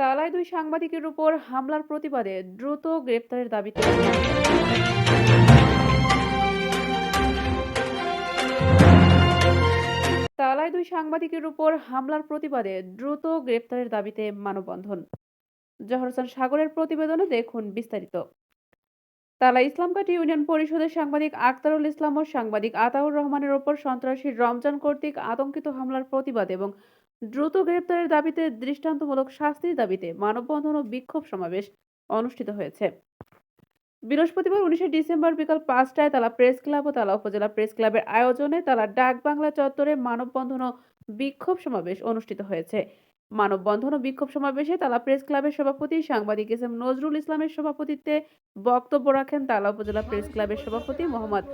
তালায় দুই সাংবাদিকের উপর হামলার প্রতিবাদে দ্রুত গ্রেপ্তারের দাবিতে তালায় দুই সাংবাদিকের উপর হামলার প্রতিবাদে দ্রুত গ্রেপ্তারের দাবিতে মানববন্ধন। জহরসান সাগরের প্রতিবেদনে দেখুন বিস্তারিত। তালা ইসলামঘাটি ইউনিয়ন পরিষদের সাংবাদিক আক্তারুল ইসলাম ও সাংবাদিক আতাউর রহমানের ওপর সন্ত্রাসী রমজান কর্তৃক আতঙ্কিত হামলার প্রতিবাদ এবং দ্রুত গ্রেপ্তারের দাবিতে দৃষ্টান্তমূলক শাস্তির দাবিতে মানববন্ধন ও বিক্ষোভ সমাবেশ অনুষ্ঠিত হয়েছে। বৃহস্পতিবার উনিশে ডিসেম্বর বিকাল পাঁচটায় তালা প্রেস ক্লাব ও তালা উপজেলা প্রেস ক্লাবের আয়োজনে তালা ডাক বাংলা চত্বরে মানববন্ধন ও বিক্ষোভ সমাবেশ অনুষ্ঠিত হয়েছে। মানববন্ধন ও বিক্ষোভ সমাবেশে তালা প্রেস ক্লাবের সভাপতি সাংবাদিক এস এম নজরুল ইসলামের সভাপতিত্বে বক্তব্য রাখেন তালা উপজেলা প্রেস ক্লাবের সভাপতি মোহাম্মদ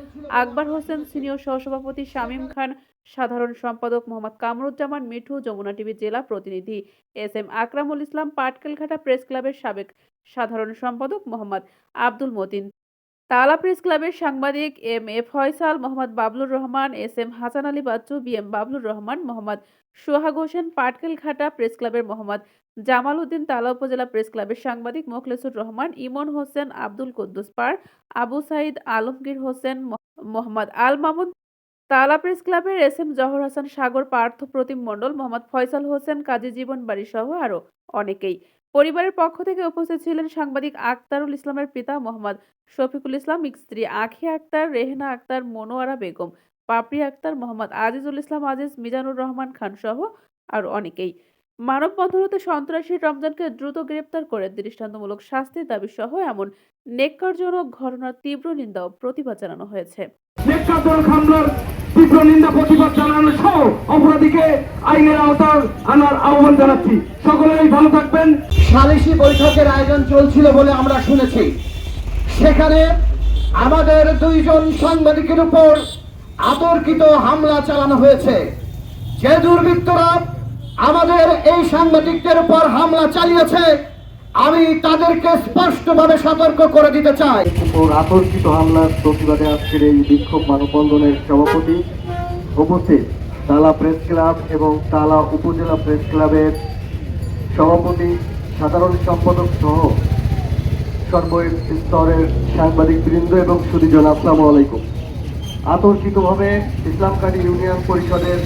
আকবর হোসেন, সিনিয়র সহসভাপতি শামীম খান সাধারণ সম্পাদক মোহাম্মদ কামরুজ্জামান মিঠু, যমুনা টিভি জেলা প্রতিনিধি S M Akramul Islam, Patkelghata press ক্লাবের সাবেক সাধারণ সম্পাদক মোহাম্মদ আব্দুল মতিন, তালা প্রেস ক্লাবের সাংবাদিক M A Faisal, Mohammad Bablur Rahman, S M Hasan Ali Bachchu, B M Bablur Rahman, Mohammad Sohag Hossain, Patkelghata press ক্লাবের মোহাম্মদ জামাল উদ্দিন তালা উপজেলা প্রেস ক্লাবের সাংবাদিক মোখলেসুর রহমান, ইমন হোসেন, আব্দুল কুদ্দুস পার আবু সাইদ আলমগীর হোসেন মোহাম্মদ আল মামুন তালা প্রেস ক্লাবের এস এম জহর হাসান সাগর, পার্থ প্রতিম মণ্ডল, মোহাম্মদ ফয়সাল হোসেন, কাজী জীবন বাড়ি সহ আরও অনেকেই। পরিবারের পক্ষ থেকে উপস্থিত ছিলেন সাংবাদিক আক্তারুল ইসলামের পিতা মোহাম্মদ শফিকুল ইসলাম, স্ত্রী আখি আক্তার রেহনা আক্তার মনোয়ারা বেগম, পাপড়ি আক্তার মোহাম্মদ আজিজুল ইসলাম আজিজ, মিজানুর রহমান খান সহ আরও অনেকেই। মানববন্ধনতে সন্ত্রাসী রমজানকে দ্রুত গ্রেপ্তার করে দৃষ্টান্তমূলক শাস্তির দাবি সহ এমন নেককারজনক ঘটনার তীব্র নিন্দা ও প্রতিবাদ জানানো হয়েছে। নেককারজনক হামলার তীব্র নিন্দা প্রতিবাদ জানানো সহ অপরাধীকে আইনের আওতার আনার আহ্বান জানাচ্ছি। সকলেই ভালো থাকবেন। সালিশি বৈঠকের আয়োজন চলছিল বলে আমরা শুনেছি। সেখানে আমাদের দুইজন সাংবাদিকের উপর আতর্কিত হামলা চালানো হয়েছে। যে দুর্বৃত্তরা আমাদের এই সাংবাদিকদের উপর হামলা চালিয়েছে আমি তাদেরকে স্পষ্টভাবে সতর্ক করে দিতে চাই। আতর্কিত হামলার প্রতিবাদে আজকের এই বিক্ষোভ মানববন্ধনের সভাপতি উপস্থিত তালা প্রেস ক্লাব এবং তালা উপজেলা প্রেস ক্লাবের সভাপতি, সাধারণ সম্পাদক সহ সর্বস্তরের সাংবাদিক বৃন্দ এবং সুদীজন, আসসালামু আলাইকুম। আতর্কিতভাবে ইসলামকারী ইউনিয়ন পরিষদের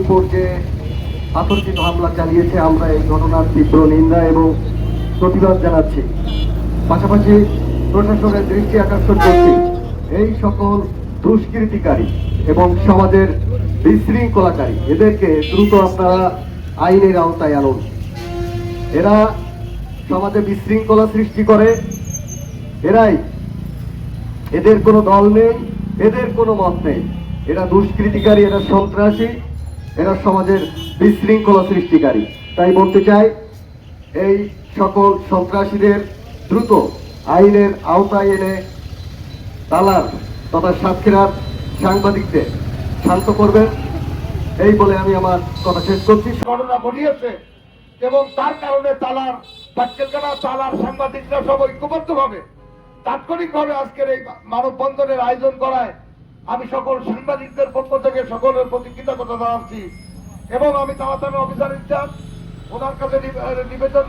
উপর যে আতর্কিত হামলা চালিয়েছে, আমরা এই ঘটনার তীব্র নিন্দা এবং প্রতিবাদ জানাচ্ছি। পাশাপাশি প্রশাসনের দৃষ্টি আকর্ষণ করছি। এই সকল দুষ্কৃতিকারী এবং সমাজের বিশৃঙ্খলাকারী, এদেরকে দ্রুত আপনারা আইনের আওতায় আনুন। এরা সমাজে বিশৃঙ্খলা সৃষ্টি করে। এরাই এদের কোনো দল নেই, এদের কোনো মত নেই। এরা দুষ্কৃতিকারী, এরা সন্ত্রাসী, এরা সমাজের বিশৃঙ্খলা সৃষ্টিকারী। তাই বলতে চাই, এই সকল সন্ত্রাসীদের দ্রুত আইনের আওতায় এনে তালার তথা সাতক্ষীরার সাংবাদিকদের শান্ত করবেন। এই বলে আমি আমার কথা শেষ করছি। ঘটনা ঘটিয়েছে এবং তার কারণে তালার পাটকেলকানা তালার সাংবাদিকরা সব ঐক্যবদ্ধ ভাবে তাৎক্ষণিক ভাবে আজকের এই মানববন্ধনের আয়োজন করায় আমি সকল সাংবাদিকদের পক্ষ থেকে সকলের প্রতি কৃতজ্ঞতা জানাচ্ছি এবং আমি তাড়াতাড়ি অফিসার ইনচার্জ, ওনার কাছে নিবেদন